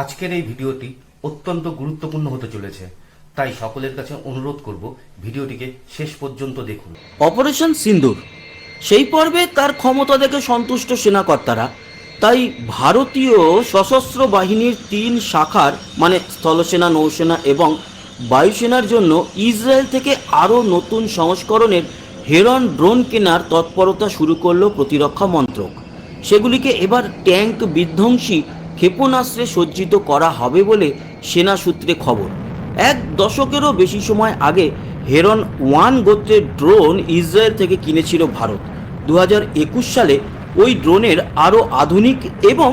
আজকের এই ভিডিওটি অত্যন্ত গুরুত্বপূর্ণ হতে চলেছে, তাই সকলের কাছে অনুরোধ করব ভিডিওটিকে শেষ পর্যন্ত দেখুন। অপারেশন সিন্দুর। সেই পর্বে তার ক্ষমতা দেখে সন্তুষ্ট সেনাকর্তারা, তাই ভারতীয় সশস্ত্র বাহিনীর তিন শাখার মানে স্থলসেনা, নৌসেনা এবং বায়ুসেনার জন্য ইসরায়েল থেকে আরও নতুন সংস্করণের হেরন ড্রোন কেনার তৎপরতা শুরু করল প্রতিরক্ষা মন্ত্রক। সেগুলিকে এবার ট্যাঙ্ক বিধ্বংসী ক্ষেপণাস্ত্রে সজ্জিত করা হবে বলে সেনা সূত্রে খবর। এক দশকেরও বেশি সময় আগে হেরন ওয়ান গোত্রের ড্রোন ইসরায়েল থেকে কিনেছিল ভারত। দুহাজার একুশ সালে ওই ড্রোনের আরও আধুনিক এবং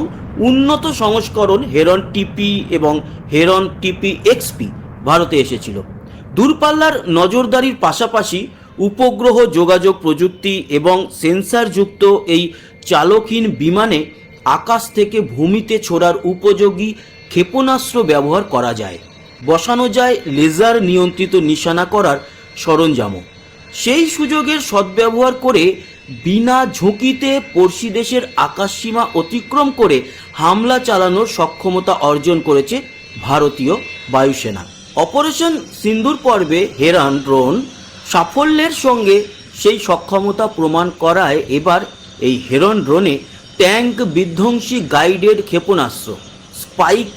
উন্নত সংস্করণ হেরন টিপি এবং হেরন টিপি এক্সপি ভারতে এসেছিল। দূরপাল্লার নজরদারির পাশাপাশি উপগ্রহ যোগাযোগ প্রযুক্তি এবং সেন্সারযুক্ত এই চালকহীন বিমানে আকাশ থেকে ভূমিতে ছোড়ার উপযোগী ক্ষেপণাস্ত্র ব্যবহার করা যায়। বসানো যায় লেজার নিয়ন্ত্রিত নিশানা করার সরঞ্জামও। সেই সুযোগের সদ্ব্যবহার করে বিনা ঝুঁকিতে পড়শি দেশের আকাশসীমা অতিক্রম করে হামলা চালানোর সক্ষমতা অর্জন করেছে ভারতীয় বায়ুসেনা। অপারেশন সিন্দুর পর্বে হেরান ড্রোন সাফল্যের সঙ্গে সেই সক্ষমতা প্রমাণ করায় এবার এই হেরন ড্রোনে ট্যাঙ্ক বিধ্বংসী গাইডেড ক্ষেপণাস্ত্র, স্পাইক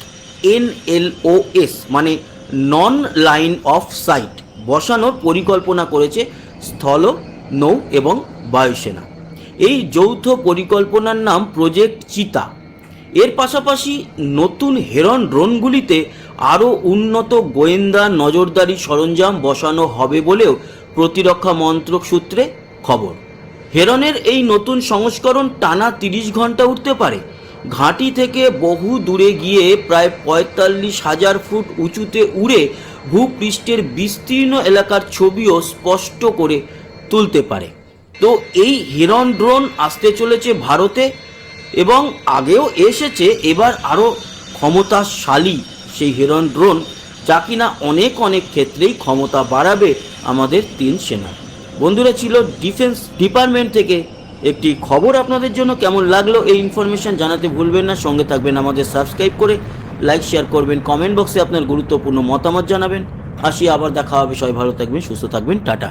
এনএলওএস মানে নন লাইন অফ সাইট, বসানোর পরিকল্পনা করেছে স্থল, নৌ এবং বায়ুসেনা। এই যৌথ পরিকল্পনার নাম প্রজেক্ট চিতা। এর পাশাপাশি নতুন হেরন ড্রোনগুলিতে আরও উন্নত গোয়েন্দা নজরদারি সরঞ্জাম বসানো হবে বলেও প্রতিরক্ষা মন্ত্রক সূত্রে খবর। হেরনের এই নতুন সংস্করণ টানা তিরিশ ঘণ্টা উঠতে পারে। ঘাঁটি থেকে বহু দূরে গিয়ে প্রায় পঁয়তাল্লিশ হাজার ফুট উঁচুতে উড়ে ভূপৃষ্ঠের বিস্তীর্ণ এলাকার ছবিও স্পষ্ট করে তুলতে পারে। তো এই হিরন ড্রোন আসতে চলেছে ভারতে এবং আগেও এসেছে, এবার আরও ক্ষমতাশালী সেই হিরন ড্রোন, যা কিনা অনেক অনেক ক্ষেত্রেই ক্ষমতা বাড়াবে আমাদের তিন সেনা। বন্ধুরা ছিল ডিফেন্স ডিপার্টমেন্ট থেকে একটি খবর আপনাদের জন্য কেমন লাগল এই ইনফরমেশান জানাতে ভুলবেন না। সঙ্গে থাকবেন আমাদের সাবস্ক্রাইব করে লাইক শেয়ার করবেন কমেন্ট বক্সে আপনার গুরুত্বপূর্ণ মতামত জানাবেন। আসি, আবার দেখা হবে। সবাই ভালো থাকবেন, সুস্থ থাকবেন। টাটা।